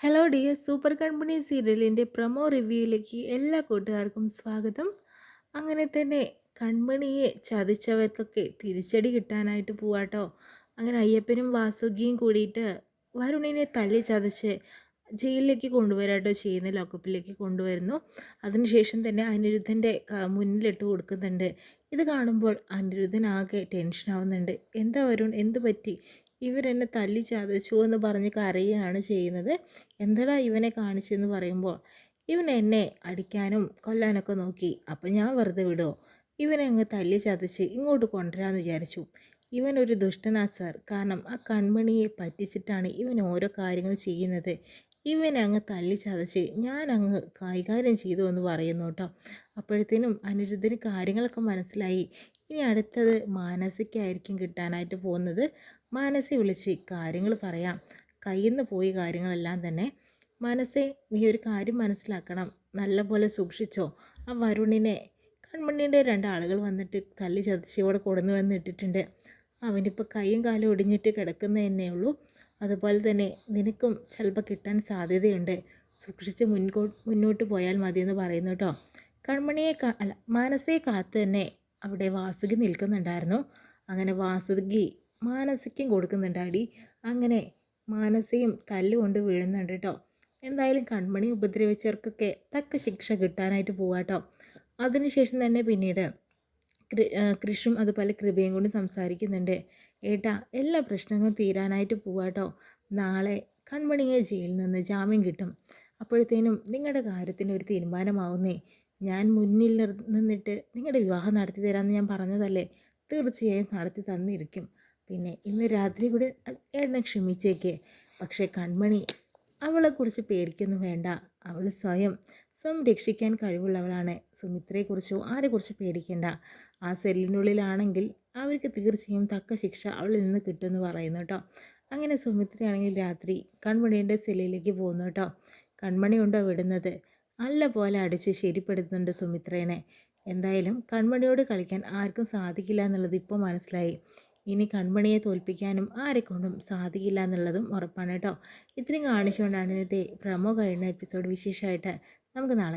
Hello dear super company സീരിയലിന്റെ promo റിവ്യൂയിലേക്ക് എല്ലാ കൂട്ടുകാർക്കും സ്വാഗതം. അങ്ങനെ തന്നെ കൺമണിയെ ചതിച്ചവർക്കൊക്കെ തിരിച്ചടി കിട്ടാനായിട്ട് പോവാട്ടോ. അങ്ങനെ അയ്യപ്പനും വാസുകിയും കൂടിയിട്ട് വരുണിനെ തല്ലി ചതച്ച് ജയിലിലേക്ക് കൊണ്ടുവരാട്ടോ ചെയ്യുന്ന ലോക്കപ്പിലേക്ക് കൊണ്ടുവരുന്നു. അതിനുശേഷം തന്നെ അനിരുദ്ധന്റെ മുന്നിലിട്ട് കൊടുക്കുന്നുണ്ട്. ഇത് കാണുമ്പോൾ അനിരുദ്ധൻ ആകെ ടെൻഷനാവുന്നുണ്ട് എന്താ വരുൺ? എന്ത് പറ്റി ഇവരെന്നെ തല്ലി ചതച്ചു എന്ന് പറഞ്ഞ് കരയുകയാണ് ചെയ്യുന്നത്. എന്തടാ ഇവനെ കാണിച്ചെന്ന് പറയുമ്പോൾ ഇവൻ എന്നെ അടിക്കാനും കൊല്ലാനൊക്കെ നോക്കി. അപ്പം ഞാൻ വെറുതെ വിടുമോ ഇവനെ അങ്ങ് തല്ലി ചതച്ച് ഇങ്ങോട്ട് കൊണ്ടുവരാമെന്ന് വിചാരിച്ചു. ഇവനൊരു ദുഷ്ടനാ സാർ. കാരണം ആ കൺമണിയെ പറ്റിച്ചിട്ടാണ് ഇവൻ ഓരോ കാര്യങ്ങൾ ചെയ്യുന്നത്. ഇവനെ അങ്ങ് തല്ലി ചതച്ച് ഞാൻ അങ്ങ് കൈകാര്യം ചെയ്തു എന്ന് പറയുന്നു കേട്ടോ. അപ്പോഴത്തേനും അനിരുദ്ധന് കാര്യങ്ങളൊക്കെ മനസ്സിലായി. ഇനി അടുത്തത് മാനസിക്കായിരിക്കും കിട്ടാനായിട്ട് പോകുന്നത്. മാനസി വിളിച്ച് കാര്യങ്ങൾ പറയാം. കയ്യിൽ നിന്ന് പോയി കാര്യങ്ങളെല്ലാം തന്നെ. മനസ്സെ നീ ഒരു കാര്യം മനസ്സിലാക്കണം. നല്ലപോലെ സൂക്ഷിച്ചോ. ആ വരുണിനെ കൺമണ്ണിന്റെ രണ്ടാളുകൾ വന്നിട്ട് ചതച്ച് ഇവിടെ കൊടുന്നു വന്നിട്ടിട്ടുണ്ട് അവനിപ്പോൾ കൈയും കാലും ഒടിഞ്ഞിട്ട് കിടക്കുന്ന തന്നെ ഉള്ളൂ. അതുപോലെ തന്നെ നിനക്കും ചിലപ്പോൾ കിട്ടാൻ സാധ്യതയുണ്ട്. സൂക്ഷിച്ച് മുൻകോ മുന്നോട്ട് പോയാൽ മതിയെന്ന് പറയുന്നു കേട്ടോ. കൺമണിയെ കാ അല്ല മാനസയെ കാത്ത് തന്നെ അവിടെ വാസുകി നിൽക്കുന്നുണ്ടായിരുന്നു. അങ്ങനെ വാസുകി മാനസിക്കും കൊടുക്കുന്നുണ്ട് അടി അങ്ങനെ മാനസയും തല്ലുകൊണ്ട് വീഴുന്നുണ്ട് കേട്ടോ എന്തായാലും കൺമണി ഉപദ്രവിച്ചവർക്കൊക്കെ തക്ക ശിക്ഷ കിട്ടാനായിട്ട് പോവാട്ടോ അതിനുശേഷം തന്നെ പിന്നീട് കൃഷും അതുപോലെ കൃപയും കൂടി സംസാരിക്കുന്നുണ്ട്. ഏട്ടാ എല്ലാ പ്രശ്നങ്ങളും തീരാനായിട്ട് പോവാട്ടോ നാളെ കൺമണിയെ ജയിലിൽ നിന്ന് ജാമ്യം കിട്ടും. അപ്പോഴത്തേനും നിങ്ങളുടെ കാര്യത്തിന് ഒരു തീരുമാനമാവുന്നേ. ഞാൻ മുന്നിൽ നിന്നിട്ട് നിങ്ങളുടെ വിവാഹം നടത്തി തരാമെന്ന് ഞാൻ പറഞ്ഞതല്ലേ? തീർച്ചയായും നടത്തി തന്നിരിക്കും. പിന്നെ ഇന്ന് രാത്രി കൂടി ഏട്ടനെ ക്ഷമിച്ചേക്ക്. പക്ഷേ കൺമണി അവളെക്കുറിച്ച് പേടിക്കൊന്നും വേണ്ട. അവൾ സ്വയം സ്വയം രക്ഷിക്കാൻ കഴിവുള്ളവളാണ്. സുമിത്രയെക്കുറിച്ചോ ആരെക്കുറിച്ച് പേടിക്കേണ്ട. ആ സെല്ലിനുള്ളിലാണെങ്കിൽ അവർക്ക് തീർച്ചയായും തക്ക ശിക്ഷ അവളിൽ നിന്ന് കിട്ടുമെന്ന് പറയുന്നു കേട്ടോ അങ്ങനെ സുമിത്രയാണെങ്കിൽ രാത്രി കൺമണിയുടെ സെല്ലിലേക്ക് പോകുന്നു കേട്ടോ കൺമണി ഉണ്ടോ വിടുന്നത്? നല്ല പോലെ അടിച്ച് ശരിപ്പെടുത്തുന്നുണ്ട് സുമിത്രേനെ. എന്തായാലും കൺമണിയോട് കളിക്കാൻ ആർക്കും സാധിക്കില്ല എന്നുള്ളത് ഇപ്പോൾ മനസ്സിലായി. ഇനി കൺമണിയെ തോൽപ്പിക്കാനും ആരെക്കൊണ്ടും സാധിക്കില്ല എന്നുള്ളതും ഉറപ്പാണ് കേട്ടോ. ഇത്രയും കാണിച്ചുകൊണ്ടാണ് ഇന്നത്തെ പ്രമോ കഴിഞ്ഞ എപ്പിസോഡ് വിശേഷമായിട്ട് നമുക്ക് നാളെ